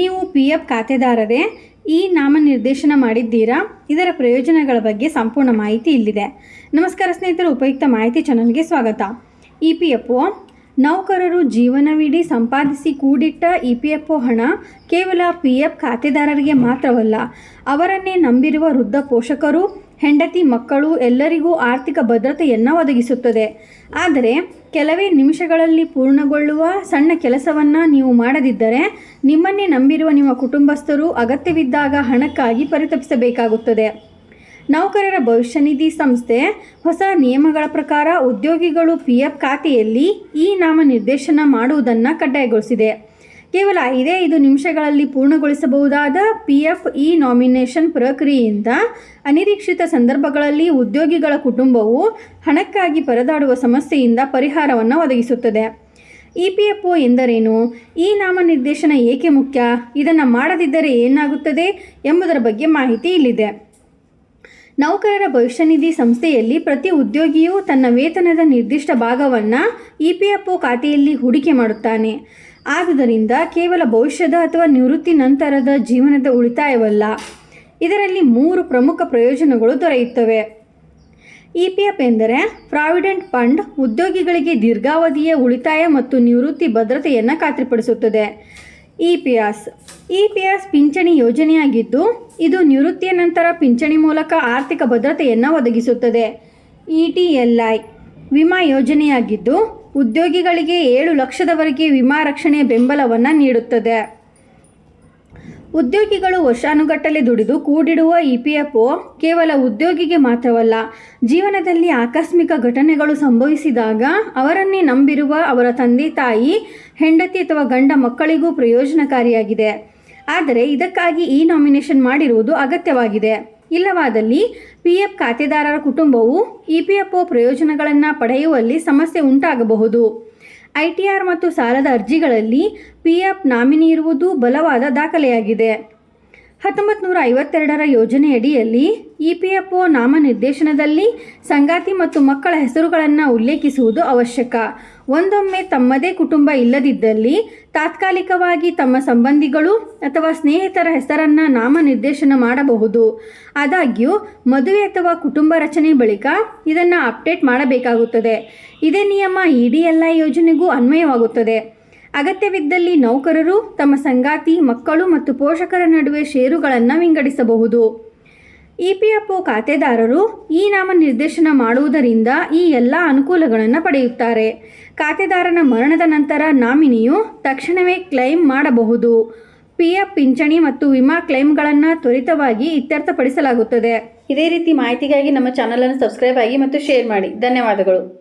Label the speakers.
Speaker 1: ನೀವು P F ಖಾತೆದಾರರೇ ಈ ನಾಮನಿರ್ದೇಶನ ಮಾಡಿದ್ದೀರಾ? ಇದರ ಪ್ರಯೋಜನಗಳ ಬಗ್ಗೆ ಸಂಪೂರ್ಣ ಮಾಹಿತಿ ಇಲ್ಲಿದೆ. ನಮಸ್ಕಾರ ಸ್ನೇಹಿತರು, ಉಪಯುಕ್ತ ಮಾಹಿತಿ ಚಾನಲ್ಗೆ ಸ್ವಾಗತ. ಇ ಪಿ ಎಫ್ ಒ ನೌಕರರು ಜೀವನವಿಡೀ ಸಂಪಾದಿಸಿ ಕೂಡಿಟ್ಟ ಇ ಪಿ ಎಫ್ ಒ ಹಣ ಕೇವಲ ಪಿ ಎಫ್ ಖಾತೆದಾರರಿಗೆ ಮಾತ್ರವಲ್ಲ, ಅವರನ್ನೇ ನಂಬಿರುವ ವೃದ್ಧ ಪೋಷಕರು ಹೆಂಡತಿ ಮಕ್ಕಳು ಎಲ್ಲರಿಗೂ ಆರ್ಥಿಕ ಭದ್ರತೆಯನ್ನು ಒದಗಿಸುತ್ತದೆ. ಆದರೆ ಕೆಲವೇ ನಿಮಿಷಗಳಲ್ಲಿ ಪೂರ್ಣಗೊಳ್ಳುವ ಸಣ್ಣ ಕೆಲಸವನ್ನು ನೀವು ಮಾಡದಿದ್ದರೆ ನಿಮ್ಮನ್ನೇ ನಂಬಿರುವ ನಿಮ್ಮ ಕುಟುಂಬಸ್ಥರು ಅಗತ್ಯವಿದ್ದಾಗ ಹಣಕ್ಕಾಗಿ ಪರಿತಪಿಸಬೇಕಾಗುತ್ತದೆ. ನೌಕರರ ಭವಿಷ್ಯ ನಿಧಿ ಸಂಸ್ಥೆ ಹೊಸ ನಿಯಮಗಳ ಪ್ರಕಾರ ಉದ್ಯೋಗಿಗಳು ಪಿ ಎಫ್ ಖಾತೆಯಲ್ಲಿ ಈ ನಾಮನಿರ್ದೇಶನ ಮಾಡುವುದನ್ನು ಕಡ್ಡಾಯಗೊಳಿಸಿದೆ. ಕೇವಲ ಐದೇ ಐದು ನಿಮಿಷಗಳಲ್ಲಿ ಪೂರ್ಣಗೊಳಿಸಬಹುದಾದ ಪಿ ಎಫ್ ಇ ನಾಮಿನೇಷನ್ ಪ್ರಕ್ರಿಯೆಯಿಂದ ಅನಿರೀಕ್ಷಿತ ಸಂದರ್ಭಗಳಲ್ಲಿ ಉದ್ಯೋಗಿಗಳ ಕುಟುಂಬವು ಹಣಕ್ಕಾಗಿ ಪರದಾಡುವ ಸಮಸ್ಯೆಯಿಂದ ಪರಿಹಾರವನ್ನು ಒದಗಿಸುತ್ತದೆ. ಇ ಪಿ ಎಫ್ ಒ ಎಂದರೇನು? ಈ ನಾಮನಿರ್ದೇಶನ ಏಕೆ ಮುಖ್ಯ? ಇದನ್ನು ಮಾಡದಿದ್ದರೆ ಏನಾಗುತ್ತದೆ ಎಂಬುದರ ಬಗ್ಗೆ ಮಾಹಿತಿ ಇಲ್ಲಿದೆ. ನೌಕರರ ಭವಿಷ್ಯ ನಿಧಿ ಸಂಸ್ಥೆಯಲ್ಲಿ ಪ್ರತಿ ಉದ್ಯೋಗಿಯು ತನ್ನ ವೇತನದ ನಿರ್ದಿಷ್ಟ ಭಾಗವನ್ನು ಇ ಪಿ ಎಫ್ ಒ ಖಾತೆಯಲ್ಲಿ ಹೂಡಿಕೆ ಮಾಡುತ್ತಾನೆ. ಆದುದರಿಂದ ಕೇವಲ ಭವಿಷ್ಯದ ಅಥವಾ ನಿವೃತ್ತಿ ನಂತರದ ಜೀವನದ ಉಳಿತಾಯವಲ್ಲ. ಇದರಲ್ಲಿ ಮೂರು ಪ್ರಮುಖ ಪ್ರಯೋಜನಗಳು ದೊರೆಯುತ್ತವೆ. ಇ ಪಿ ಎಫ್ ಎಂದರೆ ಪ್ರಾವಿಡೆಂಟ್ ಫಂಡ್ ಉದ್ಯೋಗಿಗಳಿಗೆ ದೀರ್ಘಾವಧಿಯ ಉಳಿತಾಯ ಮತ್ತು ನಿವೃತ್ತಿ ಭದ್ರತೆಯನ್ನು ಖಾತ್ರಿಪಡಿಸುತ್ತದೆ. E P S. E P S ಪಿಂಚಣಿ ಯೋಜನೆಯಾಗಿದ್ದು, ಇದು ನಿವೃತ್ತಿಯ ನಂತರ ಪಿಂಚಣಿ ಮೂಲಕ ಆರ್ಥಿಕ ಭದ್ರತೆಯನ್ನು ಒದಗಿಸುತ್ತದೆ. ಇ ಟಿ ಎಲ್ ಐ ವಿಮಾ ಯೋಜನೆಯಾಗಿದ್ದು, ಉದ್ಯೋಗಿಗಳಿಗೆ ಏಳು ಲಕ್ಷದವರೆಗೆ ವಿಮಾ ರಕ್ಷಣೆ ಬೆಂಬಲವನ್ನು ನೀಡುತ್ತದೆ. ಉದ್ಯೋಗಿಗಳು ವರ್ಷಾನುಗಟ್ಟಲೆ ದುಡಿದು ಕೂಡಿಡುವ ಇ ಪಿ ಎಫ್ ಒ ಕೇವಲ ಉದ್ಯೋಗಿಗೆ ಮಾತ್ರವಲ್ಲ, ಜೀವನದಲ್ಲಿ ಆಕಸ್ಮಿಕ ಘಟನೆಗಳು ಸಂಭವಿಸಿದಾಗ ಅವರನ್ನೇ ನಂಬಿರುವ ಅವರ ತಂದೆ ತಾಯಿ, ಹೆಂಡತಿ ಅಥವಾ ಗಂಡ ಮಕ್ಕಳಿಗೂ ಪ್ರಯೋಜನಕಾರಿಯಾಗಿದೆ. ಆದರೆ ಇದಕ್ಕಾಗಿ ಈ ನಾಮಿನೇಷನ್ ಮಾಡಿರುವುದು ಅಗತ್ಯವಾಗಿದೆ. ಇಲ್ಲವಾದಲ್ಲಿ ಪಿ ಎಫ್ ಖಾತೆದಾರರ ಕುಟುಂಬವು ಇ ಪಿ ಎಫ್ ಒ ಪ್ರಯೋಜನಗಳನ್ನು ಪಡೆಯುವಲ್ಲಿ ಸಮಸ್ಯೆ ಉಂಟಾಗಬಹುದು. ಐ ಟಿ ಆರ್ ಮತ್ತು ಸಾಲದ ಅರ್ಜಿಗಳಲ್ಲಿ ಪಿ ಎಫ್ ನಾಮಿನಿ ಇರುವುದು ಬಲವಾದ ದಾಖಲೆಯಾಗಿದೆ. ಹತ್ತೊಂಬತ್ತು ನೂರ ಐವತ್ತೆರಡರ ಯೋಜನೆಯಡಿಯಲ್ಲಿ ಇ ಪಿ ಎಫ್ ಒ ನಾಮನಿರ್ದೇಶನದಲ್ಲಿ ಸಂಗಾತಿ ಮತ್ತು ಮಕ್ಕಳ ಹೆಸರುಗಳನ್ನು ಉಲ್ಲೇಖಿಸುವುದು ಅವಶ್ಯಕ. ಒಂದೊಮ್ಮೆ ತಮ್ಮದೇ ಕುಟುಂಬ ಇಲ್ಲದಿದ್ದಲ್ಲಿ ತಾತ್ಕಾಲಿಕವಾಗಿ ತಮ್ಮ ಸಂಬಂಧಿಗಳು ಅಥವಾ ಸ್ನೇಹಿತರ ಹೆಸರನ್ನು ನಾಮನಿರ್ದೇಶನ ಮಾಡಬಹುದು. ಆದಾಗ್ಯೂ, ಮದುವೆ ಅಥವಾ ಕುಟುಂಬ ರಚನೆ ಬಳಿಕ ಇದನ್ನು ಅಪ್ಡೇಟ್ ಮಾಡಬೇಕಾಗುತ್ತದೆ. ಇದೇ ನಿಯಮ ಇ ಡಿ ಎಲ್ ಯೋಜನೆಗೂ ಅನ್ವಯವಾಗುತ್ತದೆ. ಅಗತ್ಯವಿದ್ದಲ್ಲಿ ನೌಕರರು ತಮ್ಮ ಸಂಗಾತಿ, ಮಕ್ಕಳು ಮತ್ತು ಪೋಷಕರ ನಡುವೆ ಷೇರುಗಳನ್ನು ವಿಂಗಡಿಸಬಹುದು. ಇ ಪಿ ಎಫ್ ಒ ಖಾತೆದಾರರು ಈ ನಾಮನಿರ್ದೇಶನ ಮಾಡುವುದರಿಂದ ಈ ಎಲ್ಲ ಅನುಕೂಲಗಳನ್ನು ಪಡೆಯುತ್ತಾರೆ. ಖಾತೆದಾರನ ಮರಣದ ನಂತರ ನಾಮಿನಿಯು ತಕ್ಷಣವೇ ಕ್ಲೈಮ್ ಮಾಡಬಹುದು. ಪಿ ಎಫ್ ಪಿಂಚಣಿ ಮತ್ತು ವಿಮಾ ಕ್ಲೈಮ್ಗಳನ್ನು ತ್ವರಿತವಾಗಿ ಇತ್ಯರ್ಥಪಡಿಸಲಾಗುತ್ತದೆ. ಇದೇ ರೀತಿ ಮಾಹಿತಿಗಾಗಿ ನಮ್ಮ ಚಾನಲನ್ನು ಸಬ್ಸ್ಕ್ರೈಬ್ ಆಗಿ ಮತ್ತು ಶೇರ್ ಮಾಡಿ. ಧನ್ಯವಾದಗಳು.